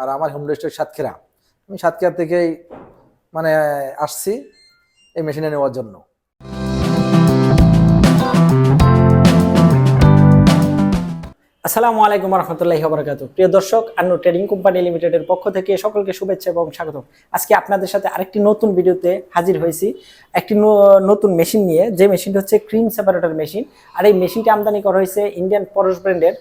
আর আমার home district Satkhira. আমি সাতক্ষীরা থেকেই মানে আসছি এই মেশিনে নেওয়ার জন্য। আসসালামু আলাইকুম রহমতুল্লাহি বরকাত প্রিয় দর্শক আন্নু ট্রেডিং কোম্পানি লিমিটেডের পক্ষ থেকে সকলকে শুভেচ্ছা এবং স্বাগত আজকে আপনাদের সাথে আরেকটি নতুন ভিডিওতে হাজির হয়েছি। একটি নতুন মেশিন নিয়ে, যে মেশিনটি হচ্ছে ক্রিম সেপারেটর মেশিন আর এই মেশিনটি আমদানি করা হয়েছে ইন্ডিয়ান পরশ ব্র্যান্ডের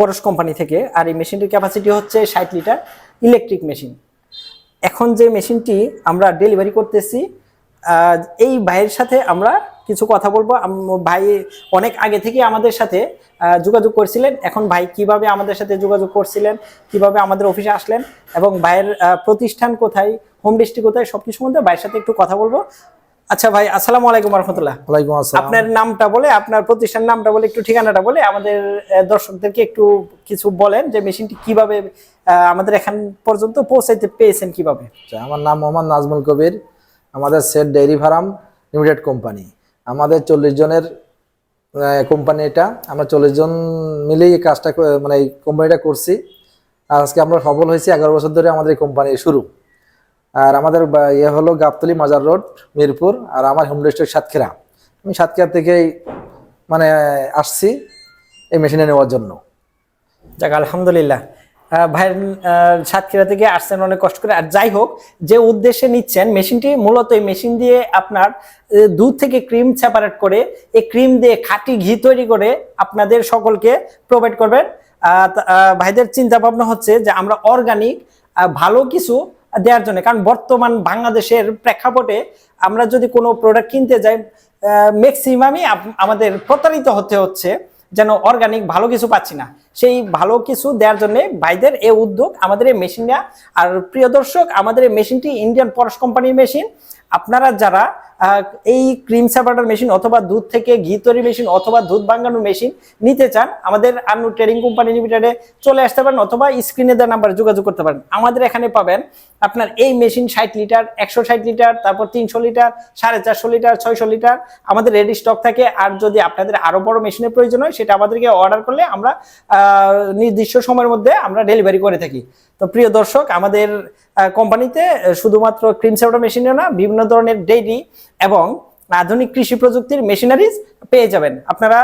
পরশ কোম্পানি থেকে, আর এই মেশিনটির ক্যাপাসিটি হচ্ছে ষাট লিটার ইলেকট্রিক মেশিন এখন যে মেশিনটি আমরা ডেলিভারি করতেছি এই ভাইয়ের সাথে আমরা কিছু কথা বলব। ভাই অনেক আগে থেকে আমাদের সাথে যোগাযোগ করছিলেন। এখন ভাই কীভাবে আমাদের সাথে যোগাযোগ করছিলেন, কীভাবে আমাদের অফিসে আসলেন এবং ভাইয়ের প্রতিষ্ঠান কোথায় হোম ডিস্ট্রিক্ট কোথায় সব কিছু মধ্যে ভাইয়ের সাথে একটু কথা বলব। আচ্ছা ভাই আসসালামু আলাইকুম রহমতুল্লাহ ওয়ালাইকুম আসসালাম। আপনার নামটা বলে আপনার প্রতিষ্ঠান নামটা বলে একটু ঠিকানাটা বলে আমাদের দর্শকদেরকে একটু কিছু বলেন যে মেশিনটি কীভাবে আমাদের এখান পর্যন্ত পৌঁছাইতে পেয়েছেন কীভাবে? আচ্ছা, আমার নাম মোহাম্মদ নাজমুল কবির আমাদের set dairy farm limited company. আমাদের চল্লিশ জনের কোম্পানি এটা। আমরা চল্লিশ জন মিলেই এই কাজটা মানে এই কোম্পানিটা করছি। আজকে আমরা সফল হয়েছি এগারো বছর ধরে আমাদের এই কোম্পানির শুরু। আর আমাদের ইয়ে হলো গাবতলি মাজার রোড, মিরপুর, আর আমার হোম ডিস্ট্রিক্ট সাতক্ষীরা। আমি সাতক্ষীরা থেকেই মানে আসছি এই মেশিনে নেওয়ার জন্য। যাক, আলহামদুলিল্লাহ। ভাইয়ের সাতক্ষীরা থেকে আসছেন অনেক কষ্ট করে। আর যাই হোক, যে উদ্দেশ্যে নিচ্ছেন মেশিনটি মূলত এই মেশিন দিয়ে আপনার দুধ থেকে ক্রিম সেপারেট করে, এই ক্রিম দিয়ে খাঁটি ঘি তৈরি করে আপনাদের সকলকে প্রোভাইড করবেন। ভাইদের চিন্তা ভাবনা হচ্ছে যে আমরা অর্গানিক ভালো কিছু দেওয়ার জন্য। কারণ বর্তমান বাংলাদেশের প্রেক্ষাপটে আমরা যদি কোনো প্রোডাক্ট কিনতে যাই ম্যাক্সিমামই আমাদের প্রতারিত হতে হচ্ছে যেন অর্গানিক ভালো কিছু পাচ্ছি না। সেই ভালো কিছু দেওয়ার জন্য ভাইদের এ উদ্যোগ, আমাদের এই মেশিন নেওয়া আর প্রিয় দর্শক, আমাদের এই মেশিনটি ইন্ডিয়ান পরশ কোম্পানির মেশিন আপনারা যারা এই ক্রিম সেপারেটর মেশিন অথবা দুধ থেকে ঘি তৈরি মেশিন অথবা দুধ ভাঙানোর মেশিন নিতে চান, আমাদের আন্নু ট্রেডিং কোম্পানি লিমিটেডে চলে আসতে পারেন অথবা স্ক্রিনে দেওয়া নাম্বারে যোগাযোগ করতে পারেন। আমাদের এখানে পাবেন আপনার এই মেশিন ষাট লিটার, একশো ষাট লিটার, তারপর তিনশো লিটার, সাড়ে চারশো লিটার, ছয়শো লিটার। আমাদের রেডি স্টক থাকে। আর যদি আপনাদের আরও বড় মেশিনের প্রয়োজন হয়, সেটা আমাদেরকে অর্ডার করলে আমরা নির্দিষ্ট সময়ের মধ্যে আমরা ডেলিভারি করে থাকি। তো প্রিয় দর্শক, আমাদের কোম্পানিতে শুধুমাত্র ক্রিম সেপারেটর মেশিনও না, বিভিন্ন ধরনের ডেইরি এবং আধুনিক কৃষি প্রযুক্তির মেশিনারিজ পেয়ে যাবেন। আপনারা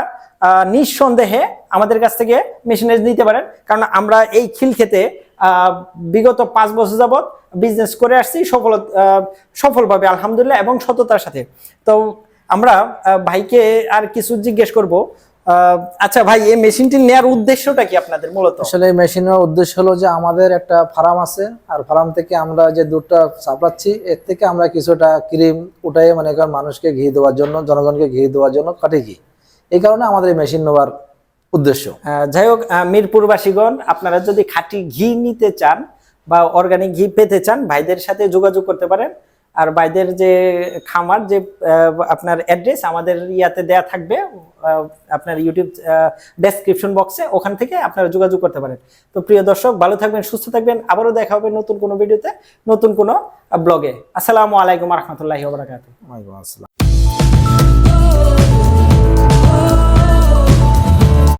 নিঃসন্দেহে আমাদের কাছ থেকে মেশিনারিজ নিতে পারেন। কারণ আমরা এই খিল খেতে বিগত পাঁচ বছর যাবৎ বিজনেস করে আসছি সফল সফলভাবে, আলহামদুলিল্লাহ, এবং সততার সাথে। তো আমরা ভাইকে আর কিছু জিজ্ঞেস করব আচ্ছা ভাই এই মেশিনটি নেয়ার উদ্দেশ্যটা কি আপনাদের মূলত? আসলে এই মেশিনের উদ্দেশ্য হলো যে আমাদের একটা ফার্ম আছে আর ফার্ম থেকে আমরা যে দুধটা সাপ্লাচ্ছি এর থেকে আমরা কিছুটা ক্রিম উঠাই মানে মানুষকে ঘি দেওয়ার জন্য জনগণকে ঘি দেওয়ার জন্য কাটে ঘি এই কারণে আমাদের এই মেশিন নেওয়ার উদ্দেশ্য। যাই হোক মিরপুরবাসীগণ আপনারা যদি খাঁটি ঘি নিতে চান বা অর্গানিক ঘি পেতে চান ভাইদের সাথে যোগাযোগ করতে পারেন। আর বাইদের যে খামার, যে আপনার অ্যাড্রেস আমাদের ইয়াতে দেয়া থাকবে আপনার ইউটিউব ডেসক্রিপশন বক্সে ওখান থেকে আপনারা যোগাযোগ করতে পারেন। তো প্রিয় দর্শক, ভালো থাকবেন, সুস্থ থাকবেন। আবারও দেখা হবে নতুন কোনো ভিডিওতে নতুন কোনো ব্লগে আসসালামু আলাইকুম রহমতুল্লাহি আসসালাম।